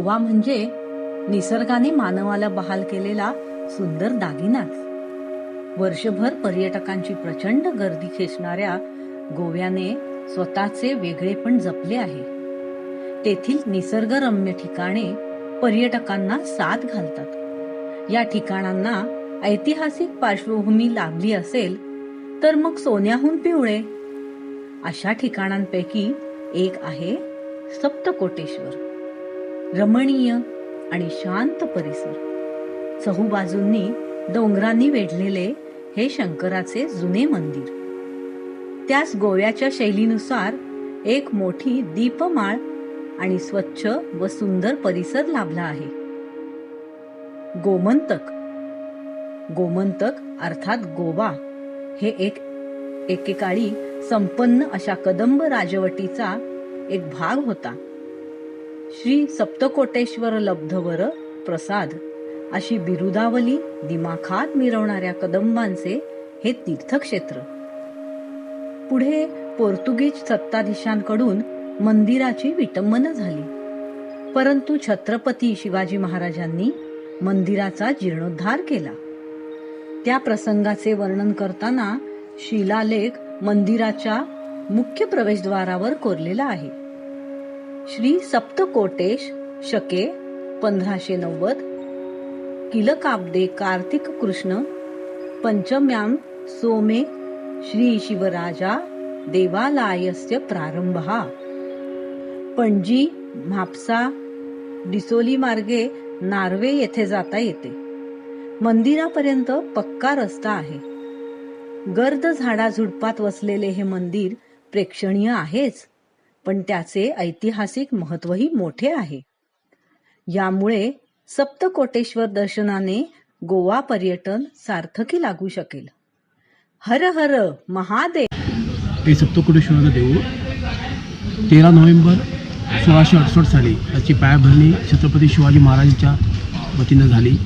गोवा म्हणजे निसर्गाने मानवाला बहाल केलेला सुंदर दागिनाच. वर्षभर पर्यटकांची प्रचंड गर्दी खेचणाऱ्या गोव्याने स्वतःचे वेगळेपण जपले आहे. तेथील निसर्गरम्य ठिकाणे पर्यटकांना साथ घालतात. या ठिकाणांना ऐतिहासिक पार्श्वभूमी लाभली असेल तर मग सोन्याहून पिवळे. अशा ठिकाणांपैकी एक आहे सप्तकोटेश्वर. रमणीय आणि शांत परिसर. चहूबाजूंनी डोंगरांनी वेढलेले हे शंकराचे जुने मंदिर. त्यास गोव्याच्या शैलीनुसार एक मोठी दीपमाळ आणि स्वच्छ व सुंदर परिसर लाभला आहे. गोमंतक. गोमंतक अर्थात गोवा हे एक एकेकाळी संपन्न अशा कदंब राजवटीचा एक भाग होता. श्री सप्तकोटेश्वर लब्धवर प्रसाद. अशी बिरुदावली दिमाखात मिरवणाऱ्या कदंबांचे हे तीर्थक्षेत्र. पुढे पोर्तुगीज सत्ताधीशांकडून मंदिराची विटंबना झाली. परंतु छत्रपती शिवाजी महाराजांनी मंदिराचा जीर्णोद्धार केला. त्या प्रसंगाचे वर्णन करताना शिलालेख मंदिराच्या मुख्य प्रवेशद्वारावर कोरलेला आहे. श्री सप्तकोटेश शके पंधराशे नव्वद किलकाब्दे कार्तिक कृष्ण पंचम्याम सोमे श्री शिवराजा देवालयस्य प्रारंभ। पणजी म्हापसा डिसोली मार्गे नार्वे येथे जाता येते. मंदिरापर्यंत पक्का रस्ता आहे. गर्द झाडाझुडपात वसलेले हे मंदिर प्रेक्षणीय आहेच. पण त्याचे ऐतिहासिक महत्वही मोठे आहे. यामुळे सप्तकोटेश्वर दर्शनाने गोवा पर्यटन सार्थकी लागू शकेल. हर हर महादेव. हे सप्तकोटेश्वराचं देऊळ तेरा नोव्हेंबर सोळाशे अडुसष्ट साली याची पायाभरणी छत्रपती शिवाजी महाराजांच्या वतीनं झाली.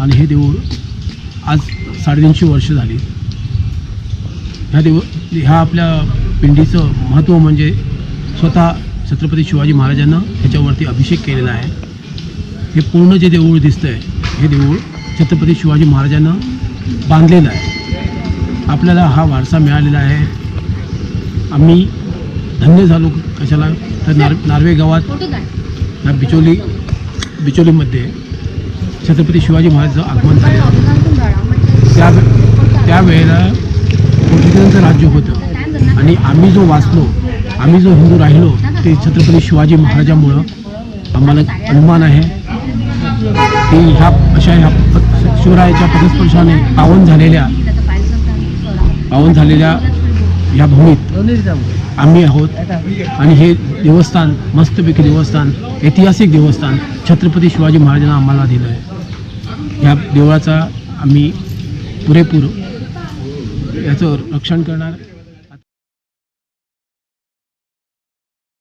आणि हे देऊळ आज साडेतीनशे वर्ष झाली. ह्या देऊळ ह्या आपल्या पिंडीचं महत्त्व म्हणजे स्वतः छत्रपती शिवाजी महाराजांना ह्याच्यावरती अभिषेक केलेला आहे. हे पूर्ण जे देऊळ दिसतंय हे देऊळ छत्रपती शिवाजी महाराजांना बांधलेलं आहे. आपल्याला हा वारसा मिळालेला आहे. आम्ही धन्य झालो कशाला? तर नार नार्वे गावात या बिचोली बिचोलीमध्ये छत्रपती शिवाजी महाराजांचं आगमन झालं त्या त्यावेळेला पोर्तुगीजांचं राज्य होतं. आणि आम्ही जो वाचलो आम्ही जो हिंदू राहिलो ते छत्रपती शिवाजी महाराजांमुळं आम्हाला अनुमान आहे. की ह्या अशा ह्या प- शिवरायाच्या पदस्पर्शाने पावन झालेल्या पावन झालेल्या ह्या भूमीत आम्ही आहोत. आणि हे देवस्थान मस्तपैकी देवस्थान ऐतिहासिक देवस्थान छत्रपती शिवाजी महाराजांना आम्हाला दिलं आहे ह्या देवळाचा आम्ही पुरेपूर याचं रक्षण करणार.